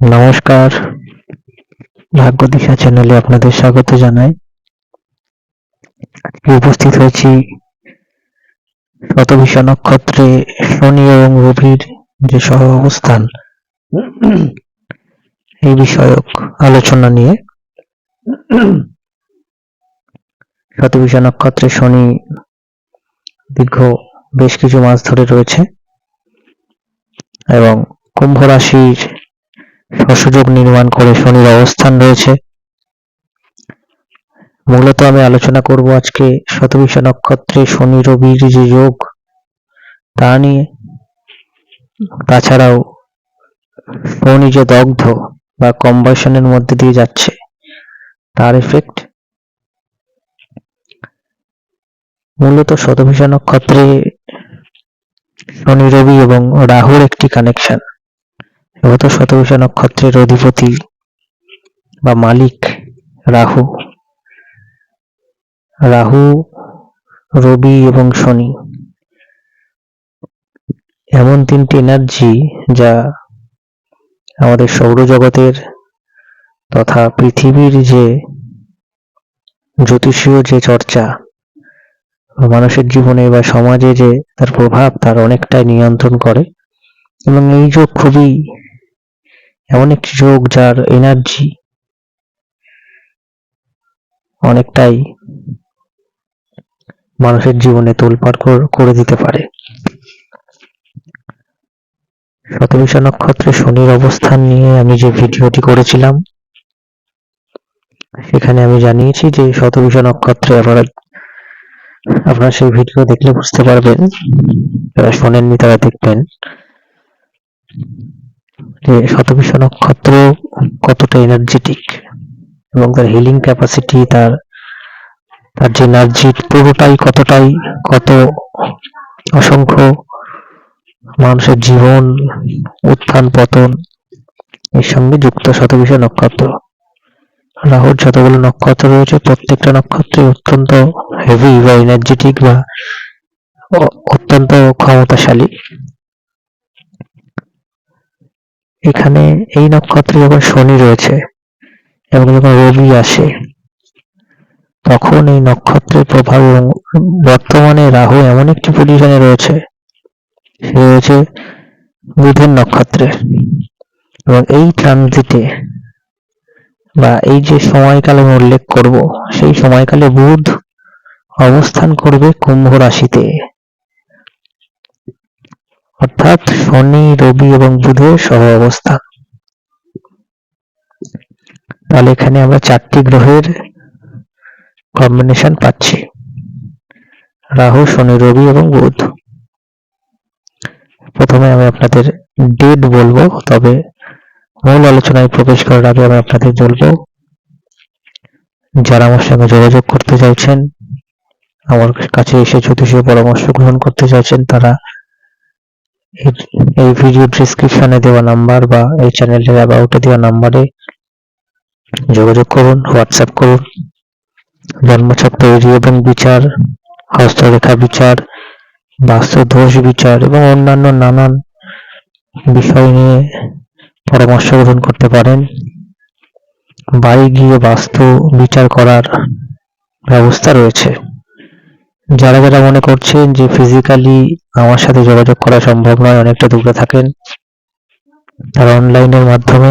নমস্কার। ভাগ্য দিশা চ্যানেলে আপনাদের স্বাগত জানাই। আজকে উপস্থিত হয়েছি শতভিষা নক্ষত্রে শনি এবং রবির যে সহ অবস্থান, এই বিষয়ক আলোচনা নিয়ে। শতভিষা নক্ষত্রে শনি দীর্ঘ বেশ কিছু মাস ধরে রয়েছে এবং কুম্ভ রাশির সুযোগ নির্মাণ করে শনির অবস্থান রয়েছে। মূলত আমি আলোচনা করব আজকে শতবিশা নক্ষত্রে শনি রবির যে যোগ। তা নিয়ে। তাছাড়াও শনি যে দগ্ধ বা কম্বাসনের মধ্যে দিয়ে যাচ্ছে, তার এফেক্ট মূলত শতভিষা নক্ষত্রে শনি, রবি এবং রাহুর একটি কানেকশন যেহেতু শতভিষা নক্ষত্রের অধিপতি বা মালিক রাহু। রাহু, রবি এবং শনি। এমন তিনটি এনার্জি যা আমাদের সৌরজগতের তথা পৃথিবীর যে জ্যোতিষীয় যে চর্চা মানুষের জীবনে বা সমাজে যে তার প্রভাব তার অনেকটাই নিয়ন্ত্রণ করে এবং এই যোগ খুবই এমন একটি যোগ যার এনার্জি অনেকটাই মানুষের জীবনে তোলপাড় করে দিতে পারে। শতবিশা নক্ষত্রে শনির অবস্থান নিয়ে আমি যে ভিডিওটি করেছিলাম, সেখানে আমি জানিয়েছি যে শতবিশা নক্ষত্রে আপনারা আপনারা সেই ভিডিও দেখলে বুঝতে পারবেন, যারা শোনেননি তারা দেখবেন। যে শতবিশ নক্ষত্র কতটা এনার্জেটিক এবং তার হিলিং ক্যাপাসিটি তার তার যে এনার্জি পুরোটাই কতটাই, কত অসংখ্য মানুষের জীবন, উত্থান, পতন এর সঙ্গে যুক্ত শতবিশ নক্ষত্র। রাহুর যতগুলো নক্ষত্র রয়েছে, প্রত্যেকটা নক্ষত্রে অত্যন্ত হেভি বা এনার্জেটিক বা অত্যন্ত ক্ষমতাশালী। এখানে এই নক্ষত্রে যখন শনি রয়েছে এবং যখন রবি আসে, তখন এই নক্ষত্রের প্রভাব বর্তমানে রাহু এমন একটি পজিশনে রয়েছে, সে রয়েছে বুধের নক্ষত্রে। এবং এই ট্রানজিটে বা এই যে সময়কাল আমি উল্লেখ করব, সেই সময়কালে বুধ অবস্থান করবে কুম্ভ রাশিতে। অর্থাৎ শনি, রবি এবং বুধের সহ অবস্থান তাহলে এখানে আমরা চারটি গ্রহের কম্বিনেশন পাচ্ছি। রাহু, শনি, রবি এবং বুধ। প্রথমে আমি আপনাদের ডেট বলব, তবে মূল আলোচনায় প্রবেশ করার আগে আমি আপনাদের বলব, যারা আমার সঙ্গে যোগাযোগ করতে চাইছেন, আমার কাছে এসে জ্যোতিষীয় পরামর্শ গ্রহণ করতে চাইছেন, তারা এই ভিডিও ডিসক্রিপশনে দেওয়া নাম্বার বা এই চ্যানেলের অ্যাবাউটে দেওয়া নাম্বারে যোগাযোগ করুন হোয়াটসঅ্যাপ করুন। জন্মছক তৈরি এবং বিচার, হস্তরেখা বিচার বাস্তু দোষ বিচার এবং অন্যান্য নানান বিষয় নিয়ে পরামর্শ গ্রহণ করতে পারেন। বাড়ি গিয়ে বাস্তু বিচার করার ব্যবস্থা রয়েছে। যারা যারা মনে করছেন যে ফিজিক্যালি আমার সাথে যোগাযোগ করা সম্ভব নয়, অনেকটা দূরে থাকেন। তারা অনলাইনের মাধ্যমে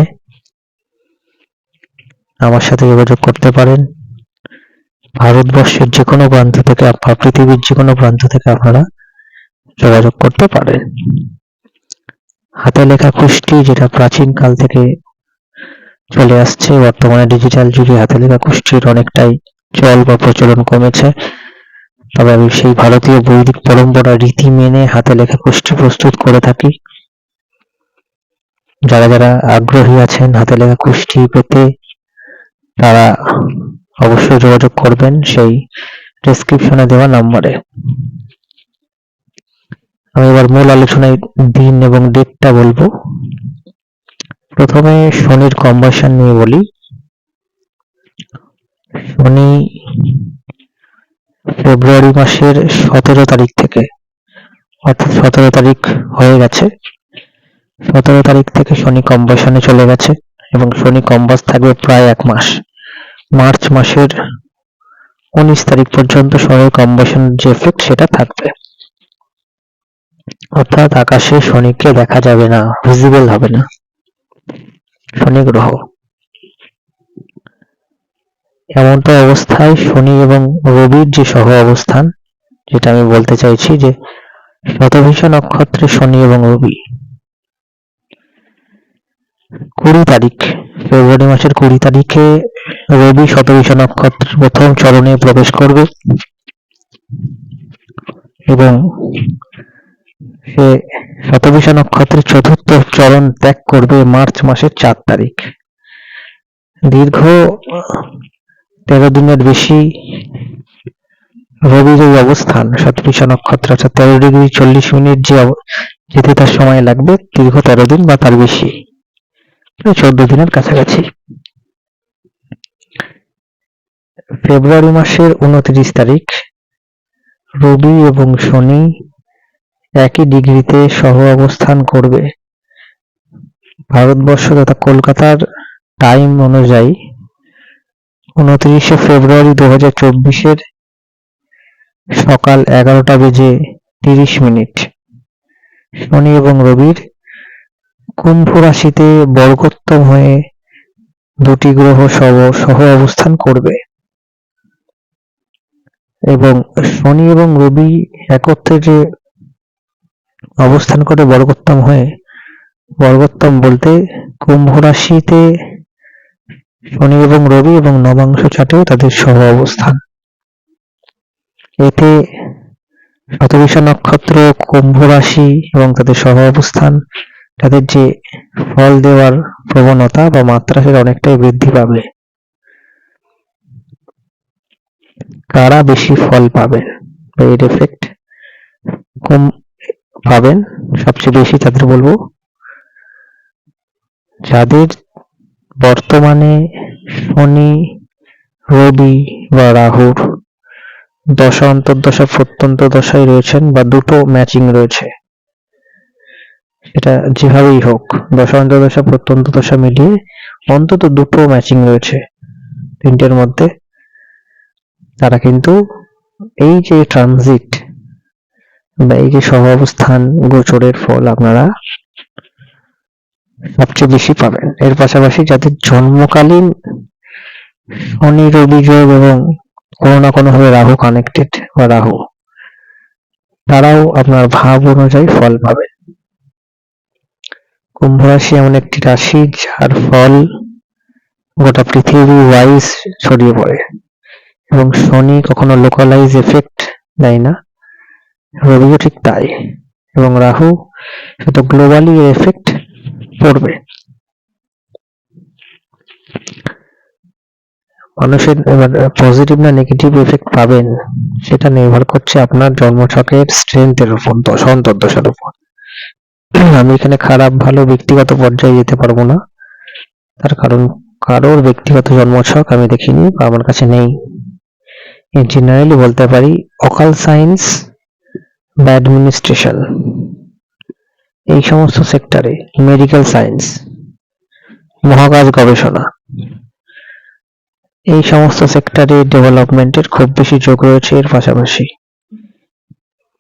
আমার সাথে যোগাযোগ করতে পারেন। ভারতবর্ষের যে কোনো প্রান্ত থেকে পৃথিবীর যে কোনো প্রান্ত থেকে আপনারা যোগাযোগ করতে পারেন। হাতে লেখা কুষ্টি যেটা প্রাচীন কাল থেকে চলে আসছে, বর্তমানে ডিজিটাল যুগে হাতে লেখা কুষ্টির অনেকটাই চল বা প্রচলন কমেছে। তবে আমি সেই ভারতীয় বৈদিক পরম্পরা রীতি মেনে হাতে লেখা কুষ্টি প্রস্তুত করে থাকি। যারা যারা আগ্রহী আছেন হাতে লেখা কুষ্টি পেতে, তারা অবশ্যই যোগাযোগ করবেন সেই ডেসক্রিপশনে দেওয়া নম্বরে। আমি এবার মূল আলোচনায় দিন এবং ডেটটা বলব। প্রথমে শনির কম্বাসন নিয়ে বলি। শনি ফেব্রুয়ারি মাসের সতেরো তারিখ থেকে, অর্থাৎ সতেরো তারিখ হয়ে গেছে। সতেরো তারিখ থেকে শনি কম্বাসনে চলে গেছে এবং শনি কম্বাস থাকবে প্রায় এক মাস। মার্চ মাসের উনিশ তারিখ পর্যন্ত শনি কম্বাসনের যে এফেক্ট সেটা থাকবে। অর্থাৎ আকাশে শনিকে দেখা যাবে না ভিজিবল হবে না। শনি গ্রহ। এমনটা অবস্থায় শনি এবং রবির যে সহ অবস্থান, যেটা আমি বলতে চাইছি যে শতভিষা নক্ষত্রে শনি এবং রবি। কুড়ি তারিখ, ফেব্রুয়ারি মাসের কুড়ি তারিখে রবি শতভিষা নক্ষত্রের প্রথম চরণে প্রবেশ করবে এবং সে শতভিষা নক্ষত্রের চতুর্থ চরণ ত্যাগ করবে মার্চ মাসের চার তারিখ। দীর্ঘ তেরো দিনের বেশি রবির এই অবস্থান শতভিষা নক্ষত্র অর্থাৎ তেরো ডিগ্রি চল্লিশ মিনিট যে যেতে তার সময় লাগবে, দীর্ঘ তেরো দিন বা তার বেশি। চোদ্দ দিনের কাছাকাছি। ফেব্রুয়ারি মাসের উনত্রিশ তারিখ, রবি এবং শনি একই ডিগ্রিতে সহ অবস্থান করবে। ভারতবর্ষ তথা কলকাতার টাইম অনুযায়ী উনত্রিশে ফেব্রুয়ারি দু হাজার চব্বিশের সকাল এগারোটা বেজে তিরিশ মিনিট। শনি এবং রবির কুম্ভ রাশিতে বর্গোত্তম হয়ে দুটি গ্রহ সহ সহ অবস্থান করবে। এবং শনি এবং রবি একত্রে যে অবস্থান করে বর্গোত্তম হয়ে, বর্গোত্তম বলতে কুম্ভ রাশিতে শনি এবং রবি এবং নবাংশ চাটেও তাদের সহ অবস্থান। এতে শতবিশা নক্ষত্র, কুম্ভ রাশি এবং তাদের সহ অবস্থান। তাদের যে ফল দেওয়ার প্রবণতা বা মাত্রা সেটা অনেকটাই বৃদ্ধি পাবে। কারা বেশি ফল পাবেন বা এর এফেক্ট কম পাবেন? সবচেয়ে বেশি তাদের বলব, যাদের বর্তমানে শনি, রবি বা রাহুর দশা, অন্তর্দশা, প্রত্যন্ত দশায় রয়েছেন বা দুটো ম্যাচিং রয়েছে। সেটা যেভাবেই হোক, দশা, অন্তর্দশা, প্রত্যন্ত দশা মিলিয়ে অন্তত দুটো ম্যাচিং রয়েছে তিনটের মধ্যে। তারা কিন্তু এই যে ট্রানজিট বা এই যে সহ অবস্থান গোচরের ফল আপনারা সবচেয়ে বেশি পাবেন এর পাশাপাশি যাদের জন্মকালীন শনি, রবি, যোগ এবং কোনো না কোনো ভাবে রাহু কানেক্টেড বা রাহু, তারাও আপনার ভাব অনুযায়ী ফল পাবেন কুম্ভ রাশি এমন একটি রাশি যার ফল গোটা পৃথিবী ওয়াইজ ছড়িয়ে পড়ে এবং শনি কখনো লোকালাইজ এফেক্ট দেয় না। রবিও ঠিক তাই এবং রাহু শুধু গ্লোবালি এফেক্ট পড়বে। মানুষের এবার পজিটিভ না নেগেটিভ এফেক্ট পাবেন, সেটা নির্ভর করছে আপনার জন্মছকের স্ট্রেংথের উপর দশা অন্তর্দশার উপর। আমি এখানে খারাপ, ভালো, ব্যক্তিগত পর্যায়ে যেতে পারব না। তার কারণ, কারোর ব্যক্তিগত জন্মছক আমি দেখিনি বা আমার কাছে নেই। জেনারেলি বলতে পারি অকাল সায়েন্স বা অ্যাডমিনিস্ট্রেশন এই সমস্ত সেক্টরে মেডিকেল সায়েন্স মহাকাশ গবেষণা, এই সমস্ত সেক্টরে ডেভেলপমেন্টের খুব বেশি যোগ রয়েছে এর পাশাপাশি।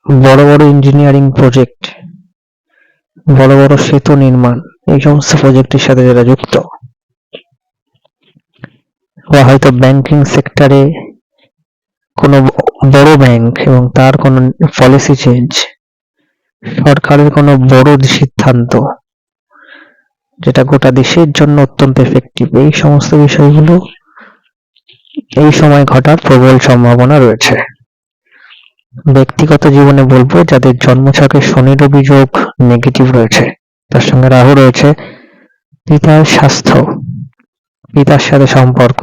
বড় বড় ইঞ্জিনিয়ারিং প্রজেক্ট বড় বড় সেতু নির্মাণ, এই সমস্ত প্রজেক্টের সাথে যারা যুক্ত বা হয়তো ব্যাংকিং সেক্টরে কোনো বড় ব্যাংক এবং তার কোনো পলিসি চেঞ্জ সরকারের কোনো বড় সিদ্ধান্ত, যেটা গোটা দেশের জন্য অত্যন্ত এফেক্টিভ এই সমস্ত বিষয়গুলো এই সময় ঘটার প্রবল সম্ভাবনা রয়েছে। ব্যক্তিগত জীবনে বলব, যাদের জন্মছকে শনির অভিযোগ নেগেটিভ রয়েছে, তার সঙ্গে রাহু রয়েছে, পিতার স্বাস্থ্য, পিতার সাথে সম্পর্ক।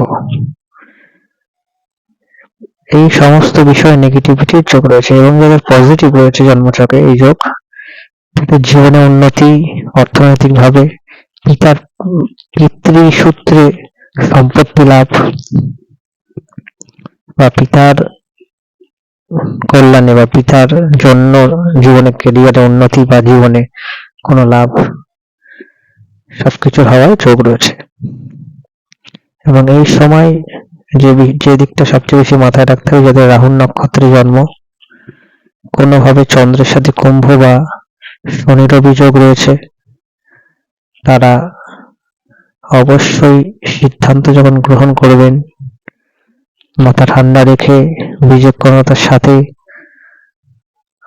এই সমস্ত বিষয়ে নেগেটিভিটির যোগ রয়েছে এবং যাদের পজিটিভ রয়েছে জন্মছকে এই যোগ, তাদের জীবনে উন্নতি অর্থনৈতিক ভাবে পিতার উম পিতৃ সূত্রে সম্পত্তি লাভ বা পিতার কল্যাণে বা পিতার জন্য জীবনে কেরিয়ারে উন্নতি বা জীবনে কোনো লাভ সবকিছু হওয়ার যোগ রয়েছে। এবং এই সময় যে যে দিকটা সবচেয়ে বেশি মাথায় রাখতে হবে, যাদের রাহুল নক্ষত্রে জন্ম, কোনোভাবে চন্দ্রের সাথে কুম্ভ বা শনির অভিযোগ রয়েছে, তারা অবশ্যই সিদ্ধান্ত যখন গ্রহণ করবেন, মাথা ঠান্ডা রেখে বিচক্ষণতার সাথে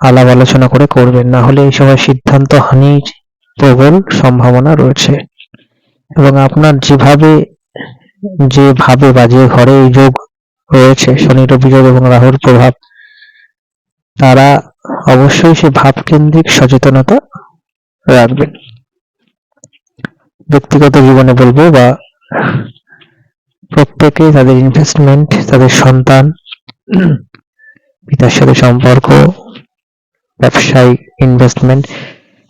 আলাপ আলোচনা করে করবেন, না হলে এই সময় সিদ্ধান্ত হানির প্রবল সম্ভাবনা রয়েছে। এবং আপনার যেভাবে যে ভাবে বা যে ঘরে এই যোগ রয়েছে শনির অভিযোগ এবং রাহুর প্রভাব, তারা অবশ্যই সে ভাবকেন্দ্রিক সচেতনতা রাখবেন ব্যক্তিগত জীবনে বলব বা প্রত্যেকে তাদের ইনভেস্টমেন্ট তাদের সন্তান, পিতার সাথে সম্পর্ক, ব্যবসায়িক ইনভেস্টমেন্ট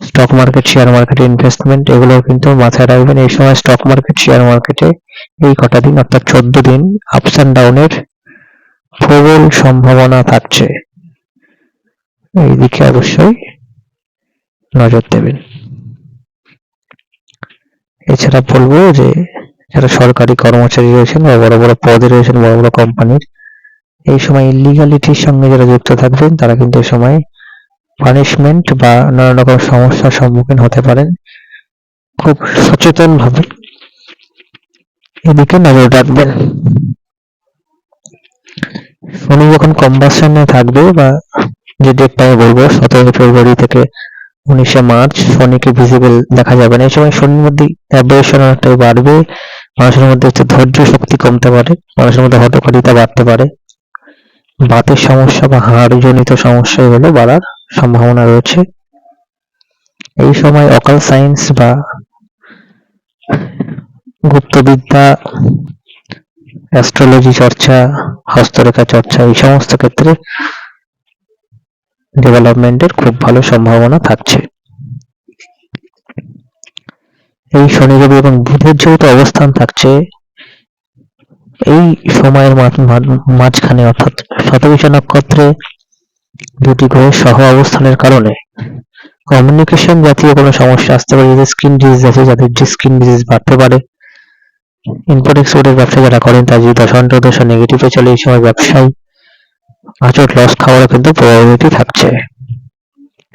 স্টক মার্কেট শেয়ার মার্কেটে ইনভেস্টমেন্ট এগুলো কিন্তু মাথায় রাখবেন। এই সময় স্টক মার্কেট শেয়ার মার্কেটে এই কটা দিন, অর্থাৎ চোদ্দ দিন আপস অ্যান্ড ডাউনের প্রবল সম্ভাবনা থাকছে। এই দিকে অবশ্যই নজর দেবেন। এছাড়া বলব যে, যারা সরকারি কর্মচারী রয়েছেন বা বড় বড় পদে রয়েছেন, বড় বড় কোম্পানির এই সময় ইলিগালিটির সঙ্গে যারা যুক্ত থাকবেন, তারা কিন্তু এই সময় পানিশমেন্ট বা নানা রকম সমস্যার সম্মুখীন হতে পারেন। খুব সচেতন ভাবে এদিকে নজর রাখবেন। শনি যখন কম্বাসনে থাকবে বা যে ডেটটা আমি বলব সতেরো ফেব্রুয়ারি থেকে উনিশে মার্চ শনিকে ভিজিবল দেখা যাবে না। এই সময় শনির মধ্যে অ্যাব্রেশন অনেকটাই বাড়বে। মানুষের মধ্যে হচ্ছে ধৈর্য শক্তি কমতে পারে। মানুষের মধ্যে হটকারিতা বাড়তে পারে। বাতের সমস্যা বা হাড় জনিত সমস্যা এগুলো বাড়ার সম্ভাবনা রয়েছে। এই সময় অকাল সায়েন্স বা গুপ্তবিদ্যা অ্যাস্ট্রোলজি চর্চা, হস্তরেখা চর্চা এই সমস্ত ক্ষেত্রে ডেভেলপমেন্টের খুব ভালো সম্ভাবনা থাকছে। এই শনি, রবি এবং বুধের যেহেতু অবস্থান থাকছে, এই সময়ের মাঝ- মাঝ- মাঝখানে অর্থাৎ শতবিশ নক্ষত্রে দুটি গ্রহের সহ অবস্থানের কারণে কমিউনিকেশন জাতীয় কোনো সমস্যা আসতে পারে যাদের স্কিন ডিজিজ আছে যাদের স্কিন ডিজিজ বাড়তে পারে। ইম্পোর্ট এক্সপোর্টের ব্যবসা যারা করেন, তার যদি দশান্ত দশা নেগেটিভে চলে, এই সময় ব্যবসায় আচট লস খাওয়ারও কিন্তু প্রবাবিলিটি থাকছে।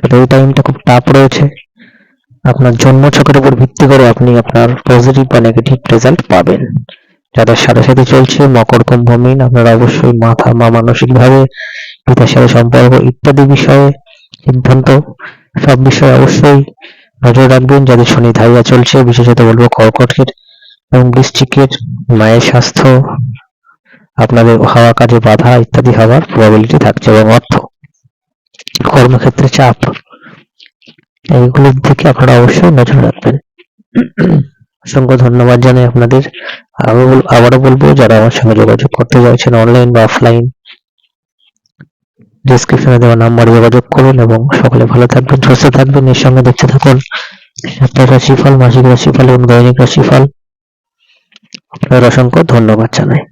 এই টাইমটা খুব টাফ রয়েছে। আপনার জন্ম ছকের উপর ভিত্তি করে আপনি আপনার পজিটিভ বা নেগেটিভ রেজাল্ট পাবেন। যাদের সাথে সাথে চলছে মকর কুম্ভ আপনারা অবশ্যই মাথা বা মানসিকভাবে, পিতার সাথে সম্পর্ক ইত্যাদি বিষয়ে সিদ্ধান্ত, সব বিষয়ে অবশ্যই নজর রাখবেন। যাদের শনি ধাইয়া চলছে, বিশেষত বলব কর্কটের এবং বৃশ্চিকের মায়ের স্বাস্থ্য, আপনাদের হাওয়া কাজে বাধা ইত্যাদি হওয়ার প্রবাবিলিটি থাকছে এবং অর্থ, কর্মক্ষেত্রে চাপ, এইগুলোর দিকে আপনারা অবশ্যই নজর রাখবেন। অসংখ্য ধন্যবাদ জানাই আপনাদের। বল- আবারও বলব, যারা আমার সঙ্গে যোগাযোগ করতে চাইছেন অনলাইন বা অফলাইন ডিসক্রিপশনে দেওয়া নাম্বার যোগাযোগ করুন এবং সকলে ভালো থাকবেন, সুস্থ থাকবেন এর সঙ্গে দেখতে থাকুন। সপ্তাহের রাশিফল, মাসিক রাশিফল এবং দৈনিক রাশিফল। আপনার অসংখ্য ধন্যবাদ জানাই।